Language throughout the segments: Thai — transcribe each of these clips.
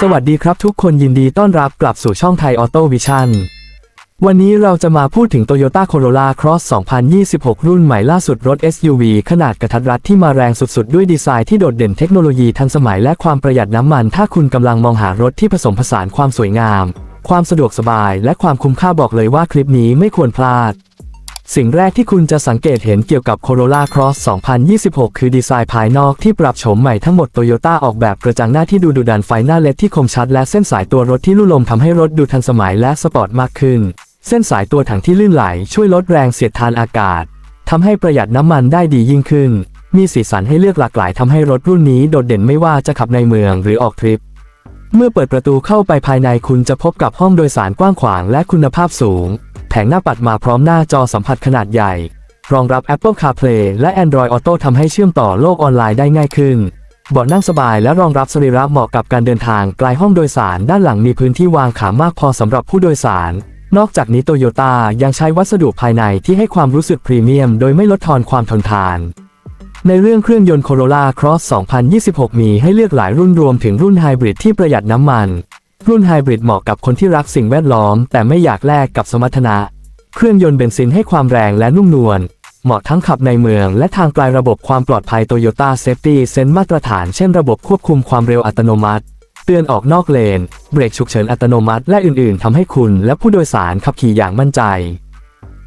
สวัสดีครับทุกคนยินดีต้อนรับกลับสู่ช่องไทยออโต้วิชั่นวันนี้เราจะมาพูดถึง Toyota Corolla Cross 2026 รุ่นใหม่ล่าสุดรถ SUV ขนาดกระทัดรัดที่มาแรงสุดๆ ด้วยดีไซน์ที่โดดเด่นเทคโนโลยีทันสมัยและความประหยัดน้ำมัน ถ้าคุณกำลังมองหารถที่ผสมผสานความสวยงาม ความสะดวกสบาย และความคุ้มค่าบอกเลยว่าคลิปนี้ไม่ควรพลาด สิ่งแรกที่คุณจะสังเกตเห็นเกี่ยวกับ Corolla Cross 2026 คือดีไซน์ภายนอกที่ปรับโฉมใหม่ทั้งหมด Toyota ออกแบบกระจังหน้าที่ดูดุดันไฟหน้าเลดที่คมชัด และเส้นสายตัวรถที่ลู่ลมทำให้รถดูทันสมัยและสปอร์ตมากขึ้น เส้นสายตัวถังที่ลื่นไหล ช่วยลดแรงเสียดทานอากาศทำให้ประหยัดน้ำมันได้ดียิ่งขึ้น มีสีสันให้เลือกหลากหลายทำให้รถรุ่นนี้โดดเด่นไม่ว่าจะขับในเมืองหรือออกทริป เมื่อเปิดประตูเข้าไปภายในคุณจะพบกับห้องโดยสารกว้างขวางและคุณภาพสูง งหน้าปัดมาพร้อมหน้าจอสัมผัสขนาดใหญ่ รองรับ Apple CarPlay และ Android Auto ทำให้เชื่อมต่อโลกออนไลน์ได้ง่ายขึ้นเบาะนั่งสบายและรองรับสรีระเหมาะกับการเดินทางไกลห้องโดยสารด้านหลังมีพื้นที่วางขามากพอสำหรับผู้โดยสาร นอกจากนี้โตโยต้ายังใช้วัสดุภายในที่ให้ความรู้สึกพรีเมียม โดยไม่ลดทอนความทนทาน ในเรื่องเครื่องยนต์ Corolla Cross 2026 มีให้เลือกหลายรุ่นรวมถึงรุ่นไฮบริดที่ประหยัดน้ำมัน รุ่นไฮบริดเหมาะกับคนที่รักสิ่งแวดล้อม แต่ไม่อยากแลกกับสมรรถนะ เครื่องยนต์เบนซินให้ความแรงและนุ่มนวล เหมาะทั้งขับในเมืองและทางไกลระบบความปลอดภัย Toyota Safety Sense มาตรฐานเช่นระบบควบคุมความเร็วอัตโนมัติ เตือนออกนอกเลน เบรกฉุกเฉินอัตโนมัติ และอื่นๆทำให้คุณและผู้โดยสารขับขี่อย่างมั่นใจ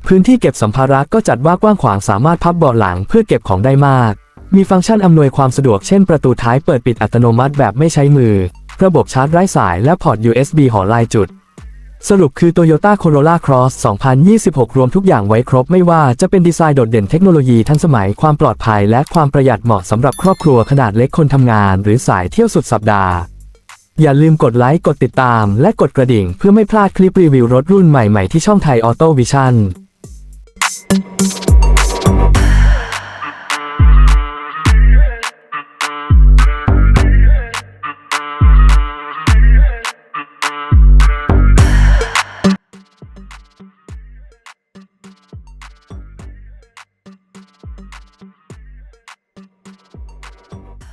พื้นที่เก็บสัมภาระก็จัดว่ากว้างขวางสามารถพับเบาะหลังเพื่อเก็บของได้มาก มีฟังก์ชันอำนวยความสะดวกเช่นประตูท้ายเปิดปิดอัตโนมัติแบบไม่ใช้มือ ระบบชาร์จไร้สายและพอร์ต USB หอลายจุด สรุปคือ Toyota Corolla Cross 2026 รวมทุกอย่างไว้ครบไม่ว่าจะเป็นดีไซน์โดดเด่นเทคโนโลยีทันสมัยความปลอดภัยและความประหยัดเหมาะสำหรับครอบครัวขนาดเล็กคนทำงาน หรือสายเที่ยวสุดสัปดาห์ อย่าลืมกดไลค์กดติดตาม และกดกระดิ่งเพื่อไม่พลาดคลิปรีวิวรถรุ่นใหม่ๆที่ช่องไทยออโต้วิชั่น